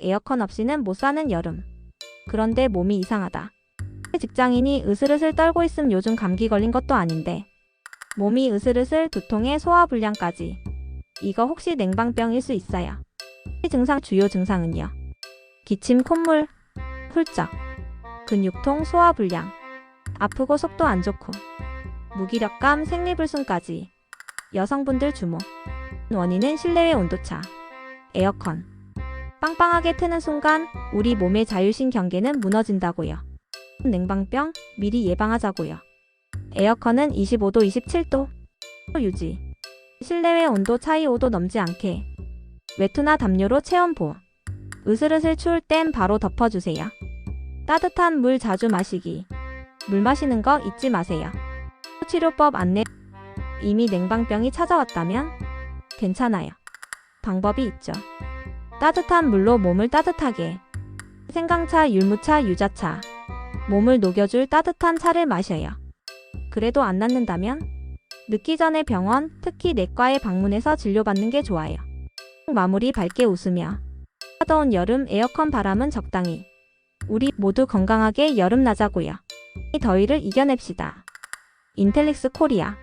에어컨 없이는 못 사는 여름. 그런데 몸이 이상하다. 직장인이 으슬으슬 떨고 있음 요즘 감기 걸린 것도 아닌데. 몸이 으슬으슬 두통에 소화불량까지. 이거 혹시 냉방병일 수 있어요. 이 증상 주요 증상은요. 기침, 콧물, 훌쩍, 근육통, 소화불량, 아프고 속도 안 좋고, 무기력감, 생리불순까지. 여성분들 주목. 원인은 실내외 온도차, 에어컨. 빵빵하게 트는 순간 우리 몸의 자율신 경계는 무너진다고요. 냉방병 미리 예방하자고요. 에어컨은 25도, 27도 유지. 실내외 온도 차이 5도 넘지 않게. 외투나 담요로 체온보. 으슬으슬 추울 땐 바로 덮어주세요. 따뜻한 물 자주 마시기. 물 마시는 거 잊지 마세요. 치료법 안내. 이미 냉방병이 찾아왔다면 괜찮아요. 방법이 있죠. 따뜻한 물로 몸을 따뜻하게. 생강차, 율무차, 유자차. 몸을 녹여줄 따뜻한 차를 마셔요. 그래도 안 낫는다면 늦기 전에 병원, 특히 내과에 방문해서 진료받는 게 좋아요. 마무리 밝게 웃으며 차더운 여름 에어컨 바람은 적당히. 우리 모두 건강하게 여름 나자고요. 이 더위를 이겨냅시다. 인텔릭스 코리아